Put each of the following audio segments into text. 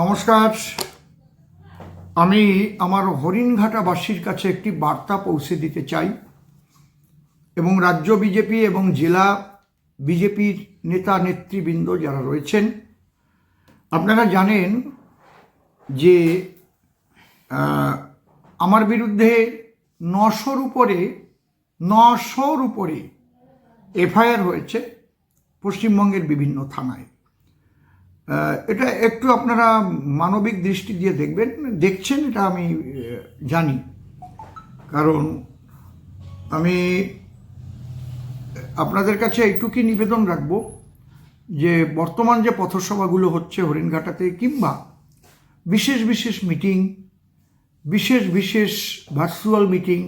নমস্কার। আমি আমার হরিণঘাটাবাসীর কাছে একটি বার্তা পৌঁছে দিতে চাই এবং রাজ্য বিজেপি এবং জেলা বিজেপির নেতা নেতৃবৃন্দ যারা রয়েছেন, আপনারা জানেন যে আমার বিরুদ্ধে নশোর উপরে নশোর উপরে এফআইআর হয়েছে পশ্চিমবঙ্গের বিভিন্ন থানায়। এটা একটু আপনারা মানবিক দৃষ্টি দিয়ে দেখবেন, দেখছেন, এটা আমি জানি। কারণ আমি আপনাদের কাছে এইটুকুই নিবেদন রাখব যে বর্তমান যে পথসভাগুলো হচ্ছে হরিণঘাটাতে কিংবা বিশেষ বিশেষ মিটিং, বিশেষ বিশেষ ভার্চুয়াল মিটিং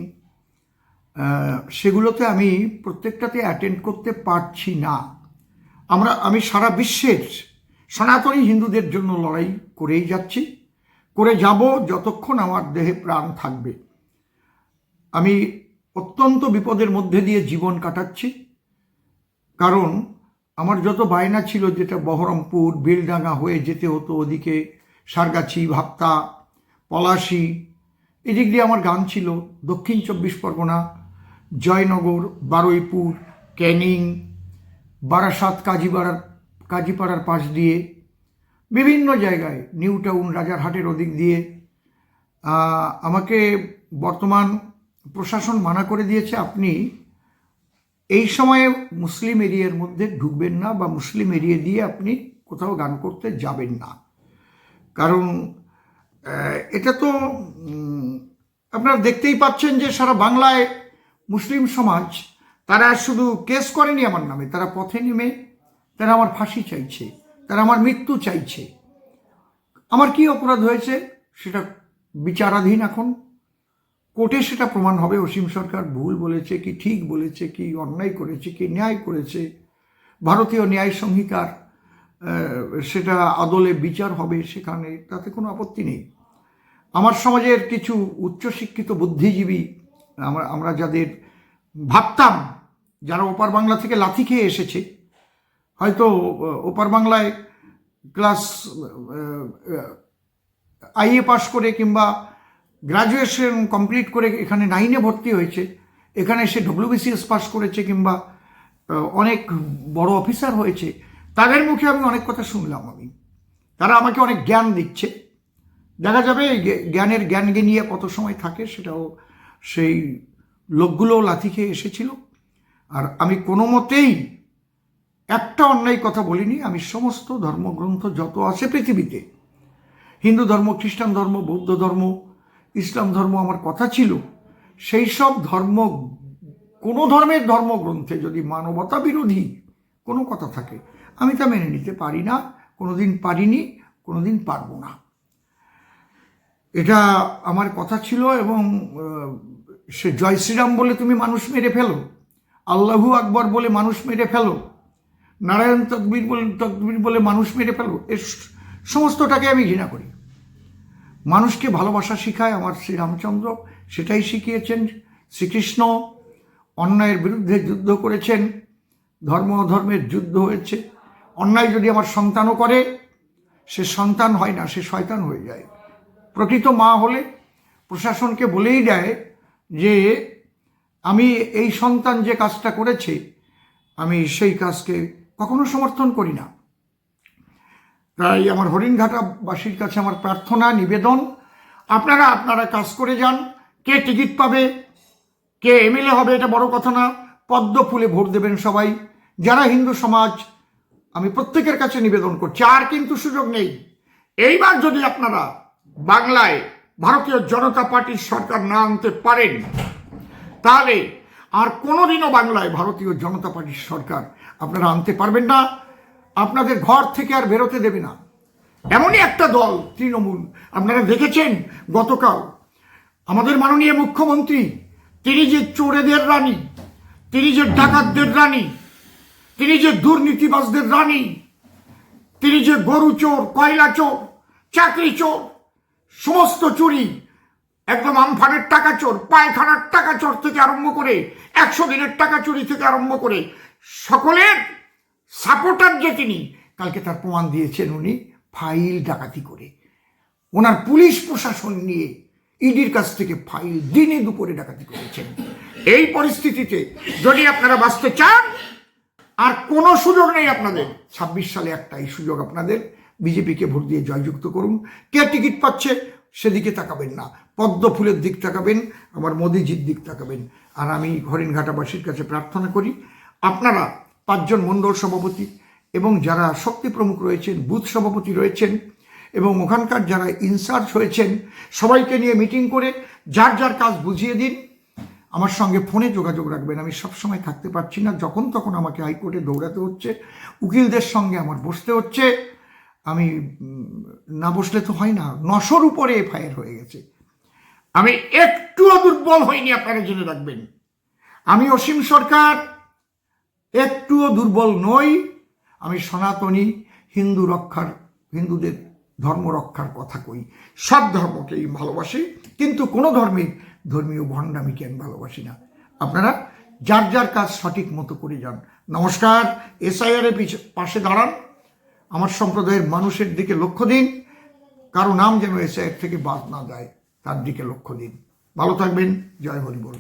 সেগুলোতে আমি প্রত্যেকটাতে অ্যাটেন্ড করতে পারছি না। আমরা, আমি সারা বিশ্বের সনাতনী হিন্দুদের জন্য লড়াই করেই যাচ্ছি। করে যাব যতক্ষণ আমার দেহে প্রাণ থাকবে। আমি অত্যন্ত বিপদের মধ্যে দিয়ে জীবন কাটাচ্ছি। কারণ আমার যত বায়না ছিল যেটা বহরমপুর, বেলডাঙ্গা হয়ে যেতে হতো, ওদিকে সারগাছি ভাপ্তা পলাশি, এদিক দিয়ে আমার গান ছিল। দক্ষিণ চব্বিশ পরগনা, জয়নগর, বারুইপুর, ক্যানিং, বারাসাত, কাজীপাড়ার কাজীপাড়ার পাশ দিয়ে, বিভিন্ন জায়গায় নিউ টাউন রাজারহাটের ওদিক দিয়ে আমাকে বর্তমান প্রশাসন মানা করে দিয়েছে, আপনি এই সময়ে মুসলিম এরিয়ার মধ্যে ঢুকবেন না বা মুসলিম এরিয়া দিয়ে আপনি কোথাও গান করতে যাবেন না। কারণ এটা তো আপনারা দেখতেই পাচ্ছেন যে সারা বাংলায় মুসলিম সমাজ, তারা শুধু কেস করেনি আমার নামে, তারা পথে নেমে তারা আমার ফাঁসি চাইছে, তারা আমার মৃত্যু চাইছে। আমার কি অপরাধ হয়েছে সেটা বিচারাধীন এখন। কোর্টে সেটা প্রমাণ হবে। অসীম সরকার ভুল বলেছে কি ঠিক বলেছে, কি অন্যায় করেছে, কি ন্যায় করেছে। ভারতীয় ন্যায় সংহিতার সেটা আদলে বিচার হবে সেখানে, তাতে কোনো আপত্তি নেই। আমার সমাজের কিছু উচ্চশিক্ষিত বুদ্ধিজীবী, আমরা আমরা যাদের ভাবতাম, যারা ওপার বাংলা থেকে লাথি খেয়ে এসেছে হয়তো ওপার বাংলায় ক্লাস আইএ পাশ করে কিংবা গ্রাজুয়েশন কমপ্লিট করে এখানে নাইনে ভর্তি হয়েছে। এখানে সে ডব্লিউবিসিএস পাস করেছে কিংবা অনেক বড় অফিসার হয়েছে। তাদের মুখে আমি অনেক কথা শুনলাম আমি। তারা আমাকে অনেক জ্ঞান দিচ্ছে। দেখা যাবে জ্ঞানের জ্ঞান নিয়ে কত সময় থাকে সেটাও সেই লোকগুলো লাথি খেয়ে এসেছিল। আর আমি কোনো মতেই একটা অন্যায় কথা বলিনি, আমি সমস্ত ধর্মগ্রন্থ যত আছে পৃথিবীতে। হিন্দু ধর্ম, খ্রিস্টান ধর্ম, বৌদ্ধ ধর্ম, ইসলাম ধর্ম আমার কথা ছিল, সেই সব ধর্ম, কোনো ধর্মের ধর্মগ্রন্থে যদি মানবতা বিরোধী কোনো কথা থাকে, আমি তা মেনে নিতে পারি না, কোনোদিন পারিনি, কোনোদিন পারব না। এটা আমার কথা ছিল এবং সে জয় শ্রীরাম বলে তুমি মানুষ মেরে ফেলো, আল্লাহু আকবর বলে মানুষ মেরে ফেলো নারায়ণ তকবির বলে তকবির বলে মানুষ মেরে ফেলো এর সমস্তটাকে আমি ঘৃণা করি। মানুষকে ভালোবাসা শিখায় আমার শ্রীরামচন্দ্র, সেটাই শিখিয়েছেন। শ্রীকৃষ্ণ অন্যায়ের বিরুদ্ধে যুদ্ধ করেছেন, ধর্ম অধর্মের যুদ্ধ হয়েছে। অন্যায় যদি আমার সন্তানও করে, সে সন্তান হয় না, সে শয়তান হয়ে যায়। প্রকৃত মা হলে প্রশাসনকে বলেই দেয় যে, আমি এই সন্তান যে কাজটা করেছে, আমি সেই কাজকে কখনো সমর্থন করি না। তাই আমার হরিণঘাটাবাসীর কাছে আমার প্রার্থনা, নিবেদন, আপনারা আপনারা কাজ করে যান। কে টিকিট পাবে, কে এমএলএ হবে এটা বড় কথা না, পদ্ম ফুলে ভোট দেবেন সবাই। যারা হিন্দু সমাজ, আমি প্রত্যেকের কাছে নিবেদন করছি, আর কিন্তু সুযোগ নেই। এইবার যদি আপনারা বাংলায় ভারতীয় জনতা পার্টির সরকার না আনতে পারেন, তাহলে আর কোনোদিনও বাংলায় ভারতীয় জনতা পার্টির সরকার আপনারা আনতে পারবেন না। আপনাদের ঘর থেকে আর বেরোতে দেবে না। এমনই একটা দল, তৃণমূল। আপনারা দেখেছেন গতকাল আমাদের মাননীয় মুখ্যমন্ত্রী তিনি যে চোরেদের রানী তিনি যে ডাকাতদের রানী তিনি যে দুর্নীতিবাজদের রানী তিনি যে গরু চোর, কয়লা চোর, চাকরি চোর, সমস্ত চুরি একদম আমফানের টাকা চোর, পায়খানার টাকা চোর থেকে আরম্ভ করে, একশো দিনের টাকা চুরি থেকে আরম্ভ করে, সকলের সাপোর্টার যে তিনি, কালকে তার প্রমাণ দিয়েছেন উনি, ফাইল ডাকাতি করে। ওনার পুলিশ প্রশাসন নিয়ে ইডির কাছ থেকে ফাইল দিনে দুপুরে ডাকাতি করেছেন। এই পরিস্থিতিতে যদি আপনারা বাঁচতে চান, আর কোনো সুযোগ নেই আপনাদের, ছাব্বিশ সালে একটাই সুযোগ আপনাদের, বিজেপিকে ভোট দিয়ে জয়যুক্ত করুন। কে টিকিট পাচ্ছে, সেদিকে তাকাবেন না। পদ্ম ফুলের দিক তাকাবেন আমার মোদিজির দিক তাকাবেন। আর আমি হরিণঘাটাবাসীর কাছে প্রার্থনা করি, আপনারা পাঁচজন মণ্ডল সভাপতি এবং যারা শক্তি প্রমুখ রয়েছেন, বুথ সভাপতি রয়েছেন এবং ওখানকার যারা ইনচার্জ হয়েছেন, সবাইকে নিয়ে মিটিং করে যার যার কাজ বুঝিয়ে দিন। আমার সঙ্গে ফোনে যোগাযোগ রাখবেন, আমি সবসময় থাকতে পারছি না, যখন তখন আমাকে হাইকোর্টে দৌড়াতে হচ্ছে, উকিলদের সঙ্গে আমার বসতে হচ্ছে। আমি না বসলে তো হয় না, নশোর উপরে এফআইআর হয়ে গেছে। আমি একটুও দুর্বল হইনি আপনারা জেনে রাখবেন। আমি অসীম সরকার, একটুও দুর্বল নই। আমি সনাতনী, হিন্দু রক্ষার, হিন্দুদের ধর্ম রক্ষার কথা কই। সব ধর্মকেই ভালোবাসি, কিন্তু কোনো ধর্মের ধর্মীয় ভণ্ডামিকে আমি ভালোবাসি না? আপনারা যার যার কাজ সঠিক মতো করে যান। নমস্কার, এসআইআর এর পিছ- পাশে দাঁড়ান। আমার সম্প্রদায়ের মানুষের দিকে লক্ষ্য দিন। কারও নাম যেন এসআইআর থেকে বাদ না যায়। তার দিকে লক্ষ্য দিন। ভালো থাকবেন। জয় হরি বল